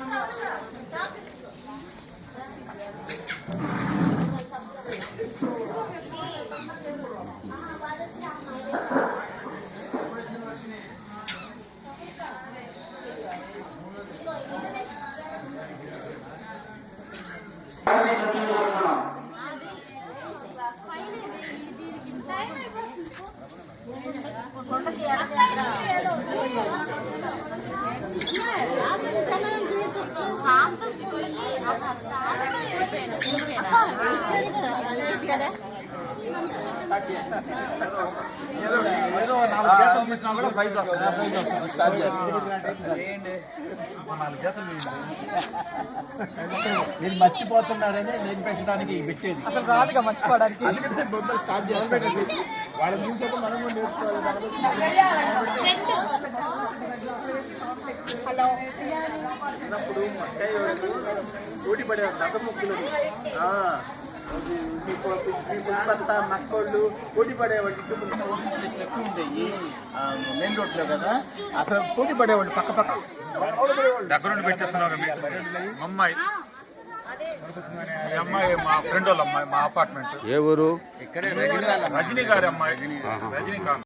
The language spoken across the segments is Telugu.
Thank you. ఏదో నాలుగు చేతులు పెట్టినా కూడా ప్రైజ్ వస్తుంది స్టార్ట్ నాలుగు చేతులు మీరు మర్చిపోతున్నారని నేను పెట్టడానికి పెట్టేది. అసలు రాదుగా మర్చిపోవడానికి? స్టార్ట్ చేయాలి వాళ్ళని చూసేప్పుడు మనం కూడా నేర్చుకోవాలి. వాళ్ళు పోటీ పడేవారు ముక్కులు పుష్పంత మక్కోళ్ళు పోటీ పడేవాళ్ళు ముందు ఎక్కువ ఉండేవి మెయిన్ రోడ్లో కదా. అసలు పోటీ పడేవాళ్ళు పక్క పక్క. పెట్టేస్తున్నావు మీ- మా అమ్మాయి. అమ్మాయి మా ఫ్రెండ్ వాళ్ళ అమ్మాయి మా అపార్ట్మెంట్. ఏ ఊరు? ఇక్కడే రజనీ గారి అమ్మాయి. రజనీకాంత్.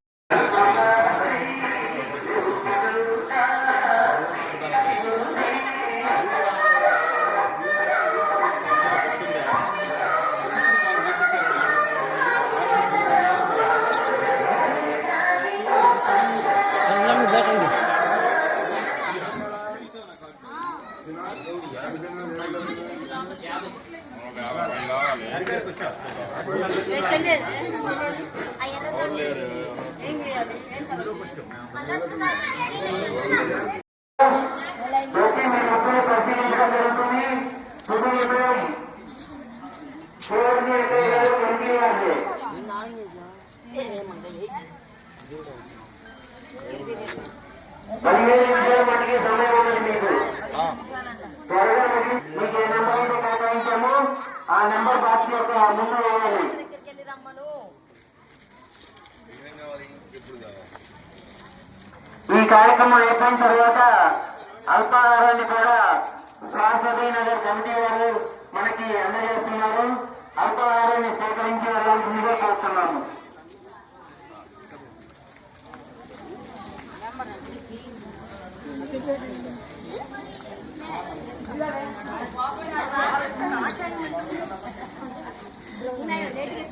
మనకి సమయం త్వరగా మీకు ఏ నెంబర్ అయితే కేటాయించామో ఆ నెంబర్ బాక్స్ యొక్క ముందు వేయాలి ఈ కార్యక్రమం అయిపోయిన తర్వాత అల్పాహారాన్ని కూడా శాశ్వతి నగర్ కమిటీ వారు మనకి అందజేస్తున్నారు.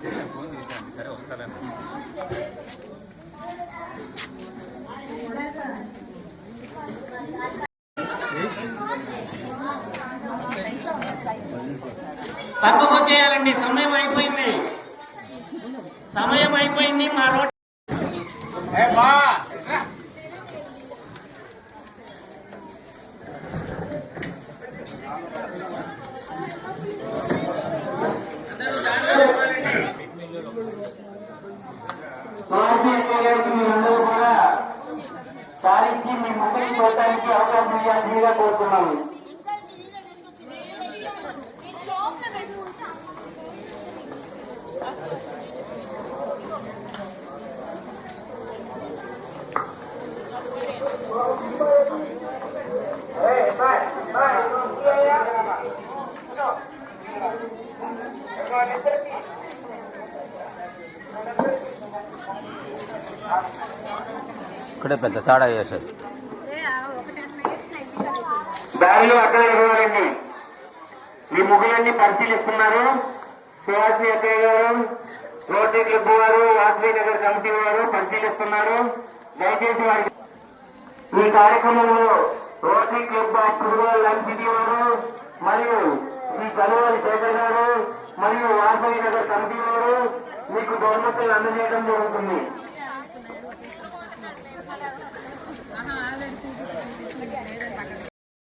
చేశాను ఫోన్ చేశాను సరే వస్తారా పక్కకు వచ్చేయాలండి. సమయం అయిపోయింది. సమయం అయిపోయింది. మా రోడ్ సారించి మీ ముందుకు అవకాశం ఇవ్వాల్సిందిగా కోరుతున్నాము ఇక్కడే పెద్ద తాడా చేసేది దారిలో అక్కడ ఇవ్వాలండి ఈ ముగ్గులన్నీ పరిశీలిస్తున్నారు సుహాసిని అక్కయ్య గారు రోటరీ క్లబ్ వారు వాసవి నగర్ కమిటీ వారు పరిశీలిస్తున్నారు దయచేసి వారికి ఈ కార్యక్రమంలో Rotary club of football MPT వారు మరియు శ్రీ కలువాలి శేఖర్ గారు మరియు వాసవి నగర్ కమిటీ వారు మీకు బహుమతులు అందజేయడం జరుగుతుంది.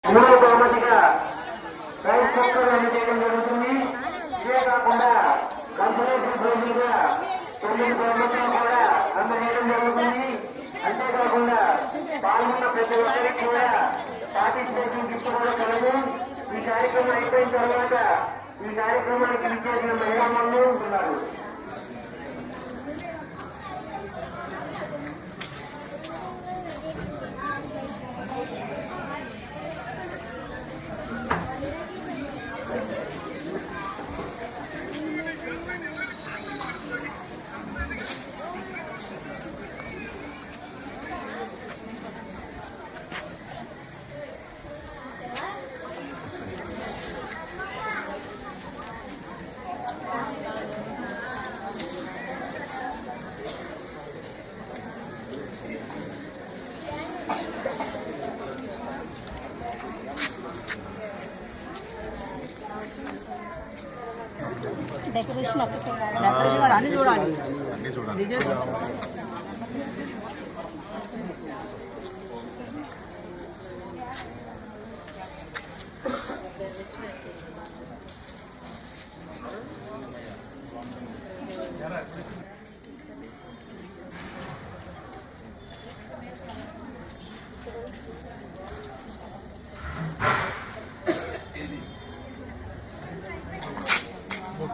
మూడో బహుమతిగా రైస్ కుక్కర్ అందజేయడం జరుగుతుంది. ఇదే కాకుండా కంపెనీ ప్రైజ్గా తొమ్మిది బహుమతులు కూడా అందజేయడం జరుగుతుంది. అంతేకాకుండా పాల్గొన్న ప్రతి ఒక్కరికి కూడా పార్టిసిపేషన్ గిఫ్ట్ కూడా కలదు. ఈ కార్యక్రమం అయిపోయిన తర్వాత ఈ కార్యక్రమానికి విచ్చేసిన మహిళా మండలి ఉంటున్నారు డెకరేషన్ డెకరేషన్ అన్ని చూడాలి.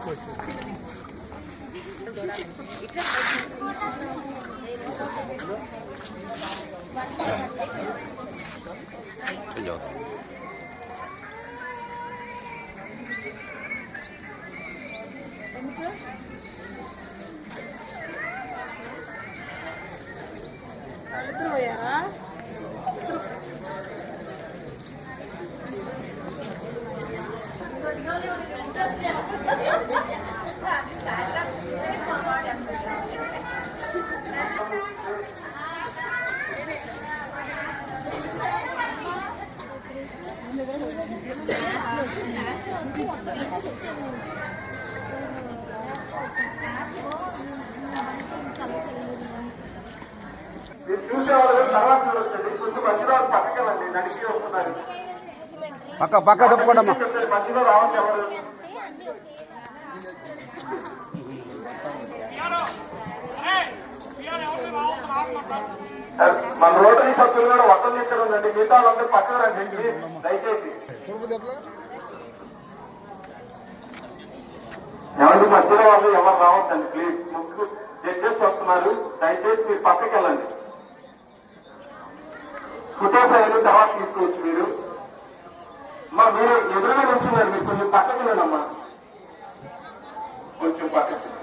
అన్నీ చూసేవాళ్ళు తర్వాత చూడొచ్చండి కొంచెం మధ్యలో పక్కకే వెళ్ళండి నడిచి వస్తున్నారు పక్క పక్క తప్పుకోడమ్మా మన రోటరీ సభ్యులు కూడా వర్తం ఇక్కడ ఉందండి మిగతా వాళ్ళందరూ పక్కన రండి. దయచేసి. ఎవరి మధ్యలో వాళ్ళు ఎవరు రావద్దండి ప్లీజ్ ముందుకు జడ్జెస్ వస్తున్నారు. దయచేసి మీరు పక్కకి వెళ్ళండి ఫోటోస్ అయ్యారు తర్వాత తీసుకోవచ్చు మీరు. మా మీరు ఎదురుగా ఉంటున్నారు మీరు కొంచెం పక్కకు వెళ్ళమ్మా. కొంచెం పక్కకు.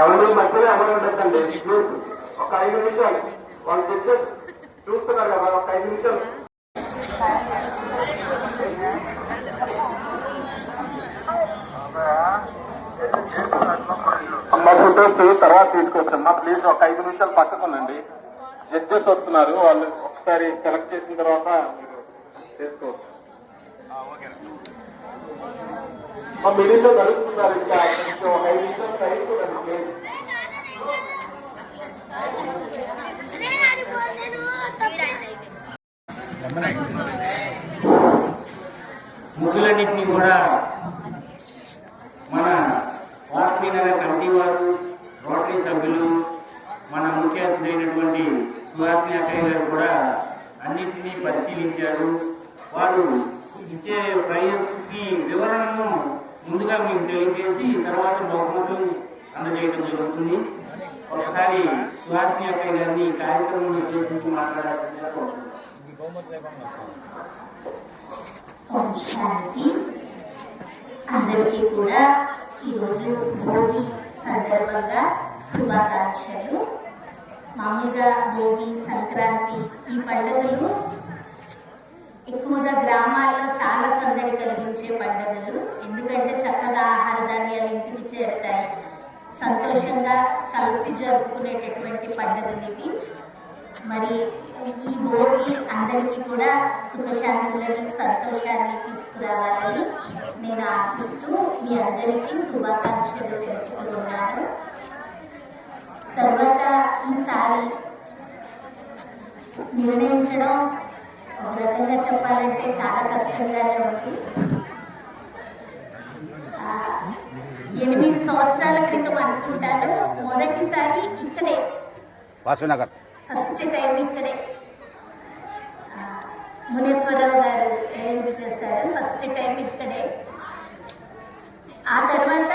ఎవరి మధ్యలో ఎవరు ప్లీజ్ ఒక ఐదు నిమిషాలు. వాళ్ళు జడ్జెస్ చూస్తున్నారు కదా ఒక ఐదు నిమిషాలు. అమ్మ ఫోటోస్ తర్వాత తీసుకొచ్చమ్మా ప్లీజ్ ఒక ఐదు నిమిషాలు పక్కకునండి జడ్జెస్ వస్తున్నారు వాళ్ళు ఒకసారి సెలెక్ట్ చేసిన తర్వాత మీరు చేసుకోవచ్చు. మా మిడిల్లో కలుస్తున్నారు ఇంకా కొంచెం ఒక ఐదు నిమిషాలు టైం కూడా ప్లీజ్ ముగ్గులన్నింటినీ కూడా మన వాసవి నగర్ కమిటీ వారు రోటరీ సభ్యులు మన ముఖ్య అతిథి అయినటువంటి సుహాసిని అక్కయ్య గారు కూడా అన్నింటినీ పరిశీలించారు వారు ఇచ్చే ప్రైజెస్కి వివరణను ముందుగా మీకు తెలియజేసి తర్వాత బహుమతులు అందజేయడం జరుగుతుంది ఒకసారి సుహాసిని అక్కయ్య గారిని ఈ కార్యక్రమం ఉద్దేశించి మాట్లాడాల్సిందిగా అందరికీ కూడా ఈరోజు భోగి సందర్భంగా శుభాకాంక్షలు. మామూలుగా భోగి సంక్రాంతి ఈ పండుగలు ఎక్కువగా గ్రామాల్లో చాలా సందడి కలిగించే పండుగలు. ఎందుకంటే చక్కగా ఆహార ధాన్యాలు ఇంటికి చేరుతాయి. సంతోషంగా కలిసి జరుపుకునేటటువంటి పండుగలు ఇవి. మరి ఈ భోగి అందరికీ కూడా సుఖశాంతులని సంతోషాన్ని తీసుకురావాలని నేను ఆశిస్తూ మీ అందరికీ శుభాకాంక్షలు తెలుపుతున్నాను తర్వాత ఈసారి నిర్ణయించడం ఒక రకంగా చెప్పాలంటే చాలా కష్టంగానే ఉంది. ఎనిమిది సంవత్సరాల క్రితం అనుకుంటాను. మొదటిసారి ఇక్కడే. వాసవినగర్. ఫస్ట్ టైం ఇక్కడే. మునేశ్వరరావు గారు అరేంజ్ చేశారు. ఫస్ట్ టైం ఇక్కడే. ఆ తర్వాత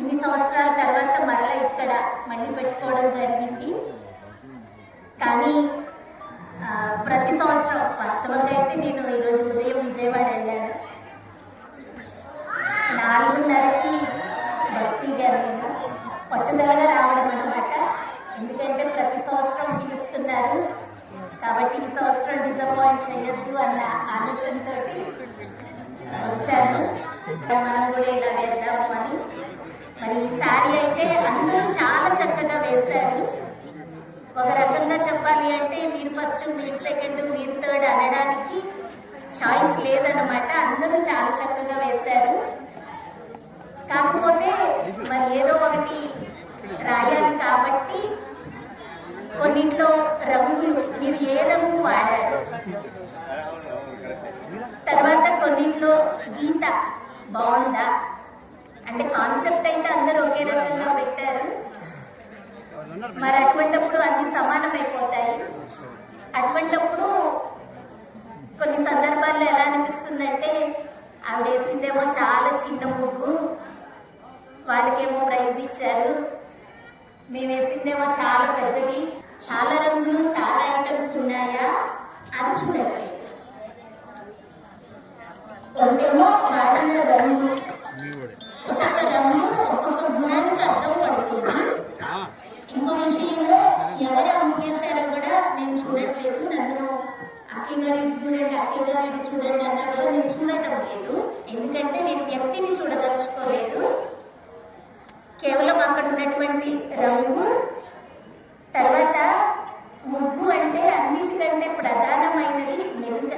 ఇన్ని సంవత్సరాల తర్వాత మరలా ఇక్కడ మళ్ళీ పెట్టుకోవడం జరిగింది. కానీ ప్రతి సంవత్సరం వాస్తవంగా అయితే నేను ఈరోజు ఉదయం విజయవాడ వెళ్ళాను. నాలుగున్నరకి బస్ పట్టుదలగా రావడం అనమాట ఎందుకంటే ప్రతి సంవత్సరం పిలుస్తున్నారు. కాబట్టి ఈ సంవత్సరం డిసప్పాయింట్ చేయొద్దు అన్న ఆలోచనతో వచ్చాను. మనం కూడా ఇలా వేద్దాము అని. మరి ఈ శారీ అయితే అందరూ చాలా చక్కగా వేశారు. ఒక రకంగా చెప్పాలి అంటే మీరు ఫస్ట్ మీరు సెకండ్ మీరు థర్డ్ అనడానికి చాయిస్ లేదనమాట అందరూ చాలా చక్కగా వేశారు. కాకపోతే మరి ఏదో ఒకటి రాయాలి కాబట్టి కొన్నింట్లో రంగులు మీరు ఏ రంగు వాడారు? తర్వాత కొన్నింట్లో గీత బాగుందా? అంటే కాన్సెప్ట్ అయితే అందరూ ఒకే రకంగా పెట్టారు. మరి అటువంటప్పుడు అన్ని సమానమైపోతాయి. అటువంటప్పుడు కొన్ని సందర్భాల్లో ఎలా అనిపిస్తుందంటే ఆవిడ వేసిందేమో చాలా చిన్న ముగ్గు వాళ్ళకేమో ప్రైజ్ ఇచ్చారు. మేము వేసిందేమో చాలా పెద్దది. చాలా రంగులు చాలా ఐటమ్స్ ఉన్నాయా? అని చూడండి వాడిన రంగు. ఒక్కొక్క రంగు ఒక్కొక్క గుణానికి అర్థం పడుతుంది. ఇంకో విషయంలో ఎవరు అమ్మేశారో కూడా నేను చూడట్లేదు. నన్ను అక్కయ్య గారు ఇటు చూడండి అక్కయ్య గారు ఇటు చూడండి అన్నప్పుడు నేను చూడటం లేదు. ఎందుకంటే నేను వ్యక్తిని చూడదలుచుకోలేదు. కేవలం అక్కడ ఉన్నటువంటి రంగు తర్వాత ముగ్గు అంటే అన్నిటికంటే ప్రధానమైనది మెలిక.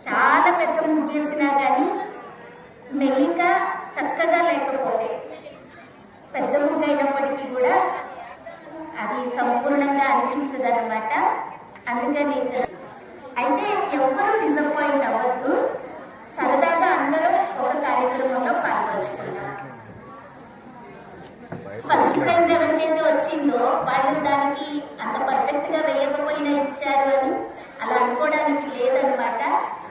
చాలా పెద్ద ముగ్గేసినా కానీ మెలిక చక్కగా లేకపోతే పెద్ద ముగ్గు అయినప్పటికీ కూడా అది సంపూర్ణంగా అనిపించదు అనమాట అందుకని అయితే ఎవ్వరూ డిసప్పాయింట్ అవ్వద్దు. సరదాగా అందరూ ఒక కార్యక్రమంలో పాల్గొంచుకున్నాం ఫస్ట్ ప్రైజ్ ఎవరికైతే వచ్చిందో వాళ్ళు దానికి అంత పర్ఫెక్ట్గా వేయకపోయినా ఇచ్చారు అని అలా అనుకోవడానికి లేదనమాట.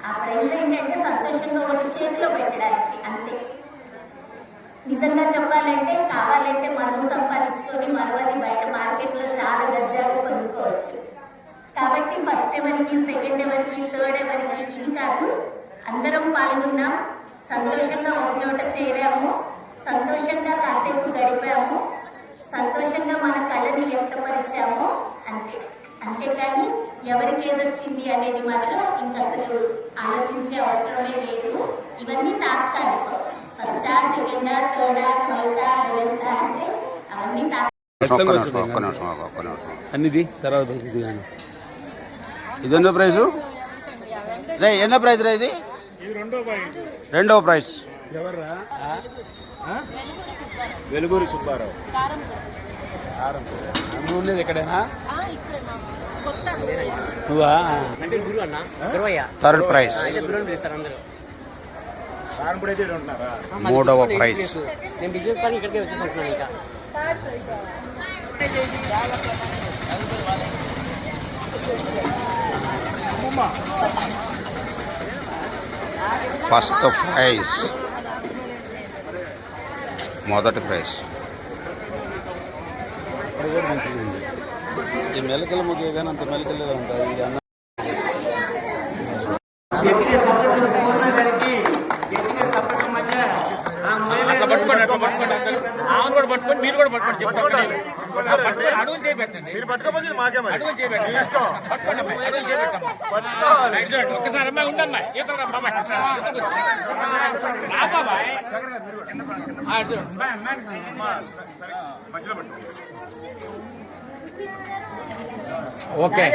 ఆ ప్రైజ్ ఏంటంటే సంతోషంగా ఒకటి చేతిలో పెట్టడానికి అంతే. నిజంగా చెప్పాలంటే కావాలంటే మనం సంపాదించుకొని మరవది బయట మార్కెట్లో చాలా దర్జాగా కొనుక్కోవచ్చు. కాబట్టి ఫస్ట్ ఎవరికి సెకండ్ ఎవరికి థర్డ్ ఎవరికి ఇది కాదు. అందరం పాల్గొన్నాం సంతోషంగా ఒక చోట చేరాము. సంతోషంగా కాసేపు గడిపాము. సంతోషంగా మన కళని వ్యక్తపరిచాము. అంతే. అంతేకాని ఎవరికి ఏదొచ్చింది అనేది మాత్రం ఇంక అసలు ఆలోచించే అవసరమే లేదు. ఇవన్నీ తాత్కాలికం. ఫస్టా సెకండా థర్డా ట్వెల్తా లెవెన్తా అంటే అవన్నీ అన్నిది తర్వాత ఇది ఎన్నో ప్రైజు? రే ఎన్నో ప్రైజ్ రా ఇది? రెండో ప్రైజ్. ఎవర్రా? వెలుగురి సుబ్బారావు. నువ్వు ఉండేది ఎక్కడైనా? నువ్వా? అంటే గురు అన్న? గురువయ్య. థర్డ్ ప్రైజ్ మూడవ నేను ప్రైజ్. బిజినెస్. నేను బిజినెస్ పని ఇక్కడికే వచ్చేసి ఇంకా. ఫస్ట్ ప్రైజ్ మొదటి ప్రైజ్. ఈ మెలకల ముగ్గు కానీ అంత మెలకలు ఉంటాయి. అట్లా పట్టుకోండి అట్లా పట్టుకోండి. ఆమెను కూడా పట్టుకోండి మీరు కూడా పట్టుకోండి చెప్పండి. పట్టుకోండి. అడుగు చేపెట్టండి మీరు పట్టుకోపోతే మాకే మరి. అడుగు చేపెట్టండి ఇష్టం. పట్టుకోండి అమ్మా, అడుగు చేపెట్టమ్మా రైట్ చూడండి. ఒక్కసారి అమ్మాయి ఉండమ్మా ఈతలు బాబాయ్. రా బాబాయ్. పట్టుకో. ఓకే.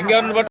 ఇంకెవరిని పట్టు